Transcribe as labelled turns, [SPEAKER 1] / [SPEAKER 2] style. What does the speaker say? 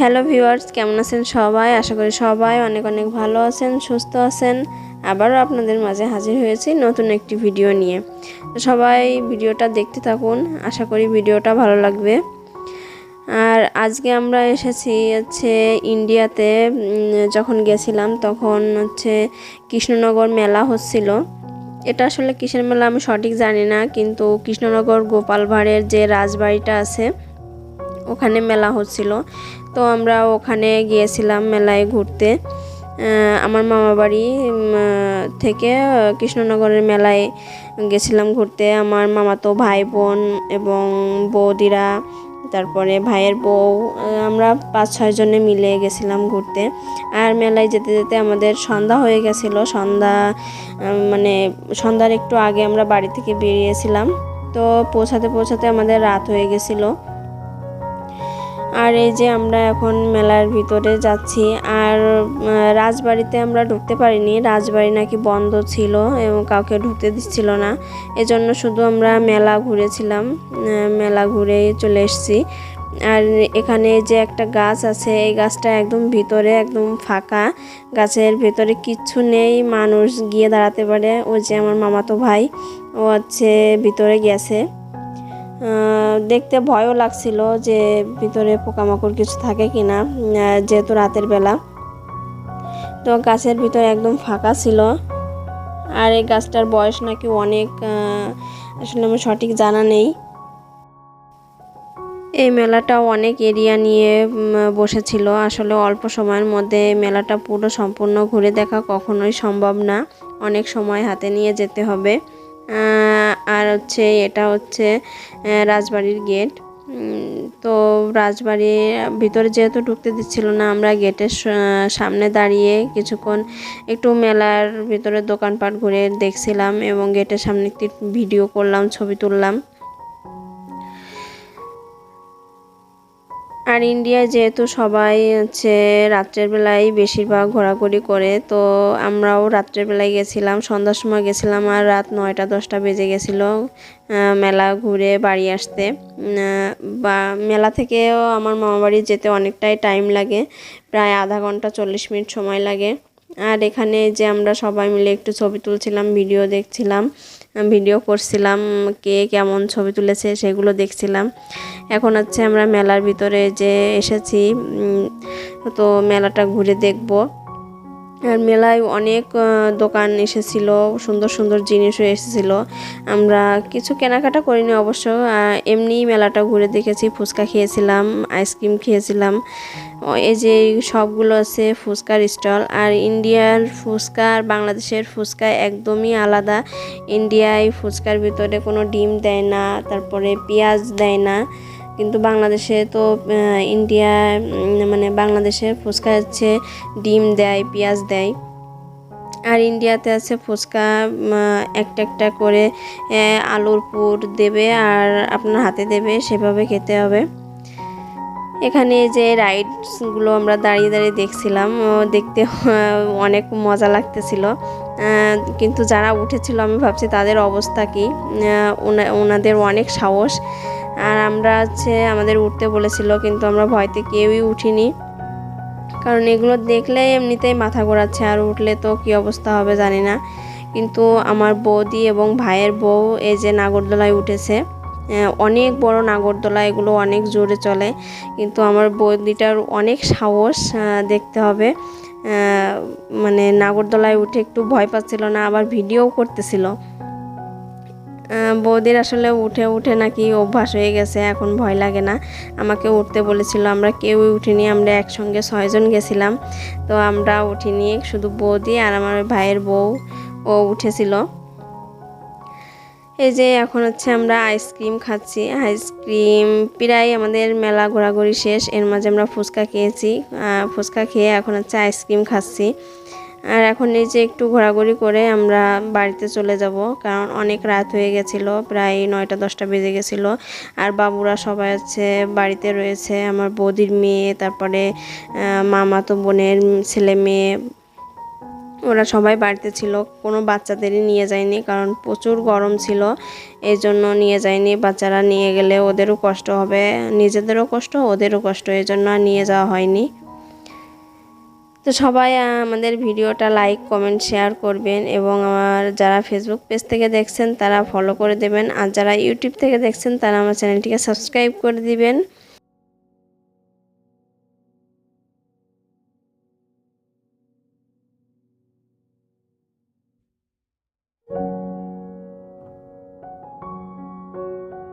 [SPEAKER 1] Hello viewers, কেমন আছেন সবাই? আশা করি সবাই অনেক অনেক ভালো আছেন, সুস্থ আছেন। আবারও আপনাদের মাঝে হাজির হয়েছি নতুন একটি ভিডিও নিয়ে। সবাই ভিডিওটা দেখতে থাকুন, আশা করি ভিডিওটা ভালো লাগবে। আর আজকে আমরা এসেছি হচ্ছে ইন্ডিয়াতে যখন গেছিলাম তখন হচ্ছে কৃষ্ণনগর মেলা হচ্ছিল। এটা আসলে কিসের মেলা আমি সঠিক জানি না, কিন্তু কৃষ্ণনগর গোপাল ভাঁড়ের যে রাজবাড়িটা আছে ওখানে মেলা হচ্ছিল। তো আমরা ওখানে গিয়েছিলাম মেলায় ঘুরতে। আমার মামা বাড়ি থেকে কৃষ্ণনগরের মেলায় গেছিলাম ঘুরতে। আমার মামাতো ভাই বোন এবং বৌদিরা, তারপরে ভাইয়ের বউ আমরা পাঁচ ছয় জনে মিলে গেছিলাম ঘুরতে। আর মেলায় যেতে যেতে আমাদের সন্ধ্যা হয়ে গেছিল। সন্ধ্যা মানে সন্ধ্যার একটু আগে আমরা বাড়ি থেকে বেরিয়েছিলাম। তো পৌঁছাতে পৌঁছাতে আমাদের রাত হয়ে গেছিল। আর এই যে আমরা এখন মেলার ভিতরে যাচ্ছি, আর রাজবাড়িতে আমরা ঢুকতে পারিনি। রাজবাড়ি নাকি বন্ধ ছিল, এবং কাউকে ঢুকতে দিচ্ছিল না। এজন্য শুধু আমরা মেলা ঘুরেছিলাম মেলা ঘুরে চলে এসেছি। আর এখানে যে একটা গাছ আছে, এই গাছটা একদম ভিতরে, একদম ফাঁকা। গাছের ভেতরে কিচ্ছু নেই, মানুষ গিয়ে দাঁড়াতে পারে। ওই যে আমার মামাতো ভাই, ও হচ্ছে ভিতরে গেছে। দেখতে ভয়ও লাগছিল যে ভিতরে পোকামাকড় কিছু থাকে কি না যেহেতু রাতের বেলা। তো গাছের ভিতরে একদম ফাঁকা ছিল। আর এই গাছটার বয়স নাকি অনেক আসলে আমার সঠিক জানা নেই। এই মেলাটা অনেক এরিয়া নিয়ে বসেছিল। আসলে অল্প সময়ের মধ্যে মেলাটা পুরো সম্পূর্ণ ঘুরে দেখা কখনোই সম্ভব না। অনেক সময় হাতে নিয়ে যেতে হবে। আর হচ্ছে এটা হচ্ছে রাজবাড়ির গেট। তো রাজবাড়ির ভিতরে যেহেতু ঢুকতে দিচ্ছিল না, আমরা গেটের সামনে দাঁড়িয়ে কিছুক্ষণ একটু মেলার ভিতরে দোকানপাট ঘুরে দেখছিলাম এবং গেটের সামনে একটি ভিডিও করলাম, ছবি তুললাম। আর ইন্ডিয়ায় যেহেতু সবাই হচ্ছে রাত্রের বেলায় বেশিরভাগ ঘোরাঘুরি করে, তো আমরাও রাত্রের বেলায় গেছিলাম, সন্ধ্যার সময় গেছিলাম আর রাত নয়টা, দশটা বেজে গেছিল মেলা ঘুরে বাড়ি আসতে। বা মেলা থেকেও আমার মামা বাড়ি যেতে অনেকটাই টাইম লাগে, প্রায় আধা ঘণ্টা চল্লিশ মিনিট সময় লাগে। আর এখানে যে আমরা সবাই মিলে একটু ছবি তুলছিলাম, ভিডিও দেখছিলাম ভিডিও করছিলাম, কে কেমন ছবি তুলেছে সেগুলো দেখছিলাম। এখন হচ্ছে আমরা মেলার ভিতরে যে এসেছি তো মেলাটা ঘুরে দেখব। আর মেলায় অনেক দোকান এসেছিল সুন্দর সুন্দর জিনিসও এসেছিল। আমরা কিছু কেনাকাটা করিনি অবশ্য আহ, এমনিই মেলাটা ঘুরে দেখেছি ফুচকা খেয়েছিলাম আইসক্রিম খেয়েছিলাম। এই যে সবগুলো আছে ফুচকার স্টল আর ইন্ডিয়ার ফুচকা আর বাংলাদেশের ফুচকা একদমই আলাদা। ইন্ডিয়ায় ফুচকার ভিতরে কোনো ডিম দেয় না তারপরে পেঁয়াজ দেয় না। কিন্তু বাংলাদেশে তো ইন্ডিয়া মানে বাংলাদেশের ফুচকা হচ্ছে ডিম দেয়, পেঁয়াজ দেয়। আর ইন্ডিয়াতে আছে ফুচকা একটা একটা করে আলুর পুর দেবে আর আপনার হাতে দেবে, সেভাবে খেতে হবে। এখানে যে রাইডসগুলো আমরা দাঁড়িয়ে দাঁড়িয়ে দেখছিলাম দেখতে অনেক মজা লাগতেছিল। কিন্তু যারা উঠেছিল, আমি ভাবছি তাদের অবস্থা কি? ওনাদের অনেক সাহস। আর আমরা হচ্ছে আমাদের উঠতে বলেছিল, কিন্তু আমরা ভয়তে কেউই উঠিনি। কারণ এগুলো দেখলে এমনিতেই মাথা ঘোরাচ্ছে, আর উঠলে তো কী অবস্থা হবে জানি না। কিন্তু আমার বৌদি এবং ভাইয়ের বউ এই যে নাগরদোলায় উঠেছে অনেক বড় নাগরদোলা, এগুলো অনেক জোরে চলে। কিন্তু আমার বৌদিটার অনেক সাহস দেখতে হবে। মানে নাগরদোলায় উঠে একটু ভয় পাচ্ছিল না, আবার ভিডিও করতেছিল। বৌদির আসলে উঠে উঠে নাকি অভ্যাস হয়ে গেছে, এখন ভয় লাগে না। আমাকে উঠতে বলেছিল, আমরা কেউই উঠিনি, আমরা একসঙ্গে ছয়জন গেছিলাম। তো আমরা উঠিনি, শুধু বৌদি আর আমার ভাইয়ের বউ, ও উঠেছিল। এই যে এখন হচ্ছে আমরা আইসক্রিম খাচ্ছি। আইসক্রিম প্রায় আমাদের মেলা ঘোরাঘুরি শেষ, এর মাঝে আমরা ফুচকা খেয়েছি। ফুচকা খেয়ে এখন হচ্ছে আইসক্রিম খাচ্ছি। আর এখন এই যে একটু ঘোরাঘুরি করে আমরা বাড়িতে চলে যাব কারণ অনেক রাত হয়ে গেছিল প্রায় নয়টা দশটা বেজে গেছিল। আর বাবুরা সবাই আছে বাড়িতে রয়েছে আমার বৌদির মেয়ে তারপরে আহ, মামাতো বোনের ছেলে মেয়ে। ওরা সবাই বাড়িতে ছিল কোনো বাচ্চাদেরই নিয়ে যায়নি কারণ প্রচুর গরম ছিল এই জন্য নিয়ে যায়নি। বাচ্চারা নিয়ে গেলে ওদেরও কষ্ট হবে নিজেদেরও কষ্ট ওদেরও কষ্ট এই জন্য আর নিয়ে যাওয়া হয়নি। তো সবাই আমাদের ভিডিওটা লাইক কমেন্ট শেয়ার করবেন এবং আমার যারা ফেসবুক পেজ থেকে দেখছেন তারা ফলো করে দেবেন। আর যারা ইউটিউব থেকে দেখছেন তারা আমার চ্যানেলটিকে সাবস্ক্রাইব করে দিবেন।